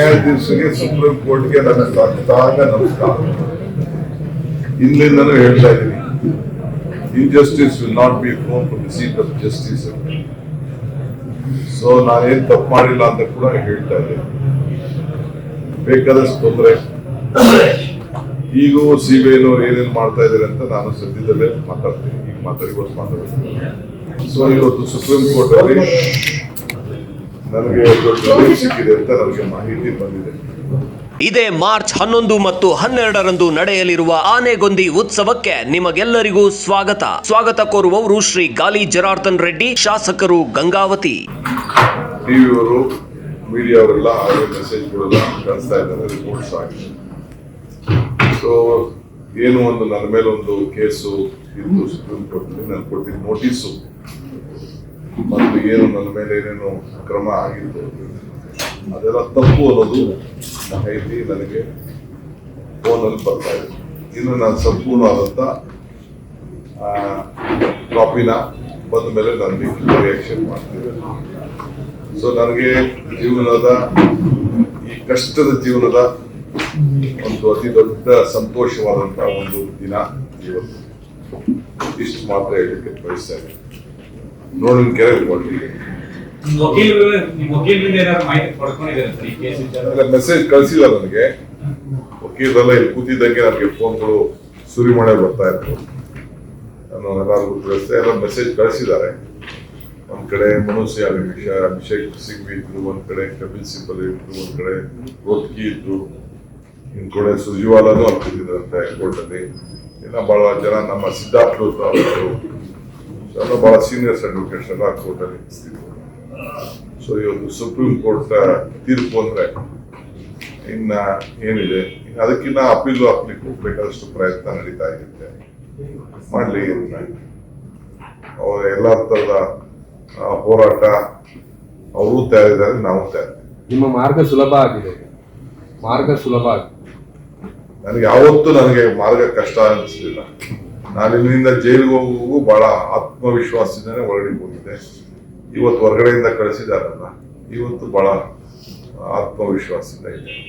ನ್ಯಾಯಾಧೀಶರಿಗೆ supreme ಕೋರ್ಟ್ಗೆ ನನ್ನ ಸತ್ತಾಗ ನಮಸ್ಕಾರ. ಇಲ್ಲಿಂದನೂ ಹೇಳ್ತಾ ಇದ್ದೀನಿ. Injustice will not be phone for the seat of justice so ನಾನೇನ್ ತಪ್ಪು ಮಾಡಿಲ್ಲ ಅಂತ ಕೂಡ ಹೇಳ್ತಾ ಇದ್ದೀನಿ. ಬೇಕಾದಷ್ಟು ತೊಂದರೆ. ಈಗೂ ಸಿ ಬಿ ಐನವ್ರು ಏನೇನು ಮಾಡ್ತಾ ಇದ್ದಾರೆ ಅಂತ ನಾನು ಸದ್ಯದಲ್ಲೇ ಮಾತಾಡ್ತೀನಿ. ಈಗ ಮಾತಾಡಿ ಮಾತಾಡ್ತೀನಿ. ಸೊ ಇವತ್ತು ಸುಪ್ರೀಂ ಕೋರ್ಟ್ ಅಲ್ಲಿ ನನಗೆ ದೊಡ್ಡ relief ಸಿಕ್ಕಿದೆ ಅಂತ ನನಗೆ ಮಾಹಿತಿ ಬಂದಿದೆ. ಇದೇ ಮಾರ್ಚ್ ಹನ್ನೊಂದು ಮತ್ತು ಹನ್ನೆರಡರಂದು ನಡೆಯಲಿರುವ ಆನೆಗೊಂದಿ ಉತ್ಸವಕ್ಕೆ ನಿಮಗೆಲ್ಲರಿಗೂ ಸ್ವಾಗತ. ಸ್ವಾಗತ ಕೋರುವವರು ಶ್ರೀ ಗಾಲಿ ಜನಾರ್ದನ್ ರೆಡ್ಡಿ ಶಾಸಕರು ಗಂಗಾವತಿ. ಟಿವಿಯವರು ಮೀಡಿಯಾ ಅವರೆಲ್ಲ ಹಾಗೆ ಮೆಸೇಜ್ಗಳೆಲ್ಲ ಕಳಿಸ್ತಾ ಇದ್ದಾರೆ ರಿಪೋರ್ಟ್ಸ್ ಆಗಿದೆ ಸೊ ಏನು ಒಂದು ನನ್ನ ಮೇಲೆ ಒಂದು ಕೇಸು ಇತ್ತು ಸುಪ್ರೀಂ ಕೋರ್ಟ್ನಲ್ಲಿ ನಾನು ಕೊಟ್ಟಿದ್ದ ನೋಟಿಸು ಮತ್ತು ಏನು ನನ್ನ ಮೇಲೆ ಏನೇನು ಕ್ರಮ ಆಗಿತ್ತು. ಅದೆಲ್ಲ ತಪ್ಪು ಅನ್ನೋದು ಮಾಹಿತಿ ನನಗೆ ಫೋನಲ್ಲಿ ಬರ್ತಾ ಇದೆ. ಇನ್ನು ನಾನು ಸಂಪೂರ್ಣವಾದಂಥ ಕಾಪಿನ ಬಂದ ಮೇಲೆ ನನಗೆ ರಿಯಾಕ್ಷನ್ ಮಾಡ್ತೀನಿ. ಸೊ ನನಗೆ ಜೀವನದ ಈ ಕಷ್ಟದ ಜೀವನದ ಒಂದು ಅತಿ ದೊಡ್ಡ ಸಂತೋಷವಾದಂತಹ ಒಂದು ದಿನ ಇವತ್ತು. ಇಷ್ಟು ಮಾತ್ರ ಹೇಳಲಿಕ್ಕೆ ಬಯಸ್ತಾ ನೋಡಿ ಕೆರೆ ಕೊಡ್ಲಿ ವಕೀಲರು ನಿಮ್ ವಕೀಲರಿಂದ ಏನಾದ್ರು ಮಾಹಿತಿ ಪಡ್ಕೊಂಡಿದ್ದಾರೆ ಸರ್ ಈ ಕೇಸ್ ವಿಚಾರ? ಮೆಸೇಜ್ ಕಳಿಸಿಲ್ಲ ನನಗೆ. ವಕೀಲರೆಲ್ಲ ಇಲ್ಲಿ ಕೂತಿದ್ದಂಗೆ ನನಗೆ ಫೋನ್ಗಳು ಸುರಿಮಳೆ ಬರ್ತಾ ಇತ್ತು. ನಾನು ಎಲ್ಲರಿಗೂ ತಿಳಿಸ್ತೆ ಎಲ್ಲ ಮೆಸೇಜ್ ಕಳಿಸಿದ್ದಾರೆ. ಒಂದ್ ಕಡೆ ಮನೋಜ್ ಅಭಿಷೇಕ್ ಅಭಿಷೇಕ್ ಸಿಂಗ್ ಇದ್ರು ಒಂದ್ ಕಡೆ ಕಪಿಲ್ ಸಿಬಲ್ ಇದ್ರು ಒಂದ್ ಕಡೆ ರೋತ್ಕಿ ಇದ್ರು. ಇನ್ ಕಡೆ ಸುರ್ಜಿವಾಲಾನು ಅಲ್ಲಿ ಕೂತಿದ್ರಂತೆ ಕೋರ್ಟ್ ಅಲ್ಲಿ ಇನ್ನ ಬಹಳ ಜನ ನಮ್ಮ ಸಿದ್ಧಾರ್ಥ್ ಅವರು ಎಲ್ಲ ಬಹಳ ಸೀನಿಯರ್ಸ್ ಅಡ್ವೊಕೇಟ್ಸ್ ಎಲ್ಲ ಕೋರ್ಟ್ ಅಲ್ಲಿ ಇರ್ತಿದ್ರು ಸೊ ಇವತ್ತು ಸುಪ್ರೀಂ ಕೋರ್ಟ್ ತೀರ್ಪು ಅಂದ್ರೆ ಇನ್ನ ಏನಿದೆ ಅದಕ್ಕಿನ್ನ ಅಪೀಲು ಹಾಕ್ಲಿಕ್ಕೆ ಬೇಕಾದಷ್ಟು ಪ್ರಯತ್ನ ನಡೀತಾ ಇರುತ್ತೆ ಮಾಡ್ಲಿ ಅವರ ಎಲ್ಲ ತರದ ಹೋರಾಟ ಅವರು ತಯಾರಿದ್ದಾರೆ ನಾವು ತಯಾರಿದ್ದೀವಿ ನಿಮ್ಮ ಮಾರ್ಗ ಸುಲಭ ಆಗಿದೆ ಮಾರ್ಗ ಸುಲಭ ಆಗಿದೆ ನನಗೆ ಯಾವತ್ತೂ ನನಗೆ ಮಾರ್ಗ ಕಷ್ಟ ಅನಿಸ್ಲಿಲ್ಲ ನಾನು ಇಲ್ಲಿಂದ ಜೈಲಿಗೆ ಹೋಗುವಾಗ ಬಹಳ ಆತ್ಮವಿಶ್ವಾಸದಿಂದನೇ ಹೊರಗಡೆ ಹೋಗಿದ್ದೆ ಇವತ್ತು ಹೊರಗಡೆಯಿಂದ ಕಳಿಸಿದಾರಲ್ಲ ಇವತ್ತು ಬಹಳ ಆತ್ಮವಿಶ್ವಾಸದಿಂದ ಇದೆ.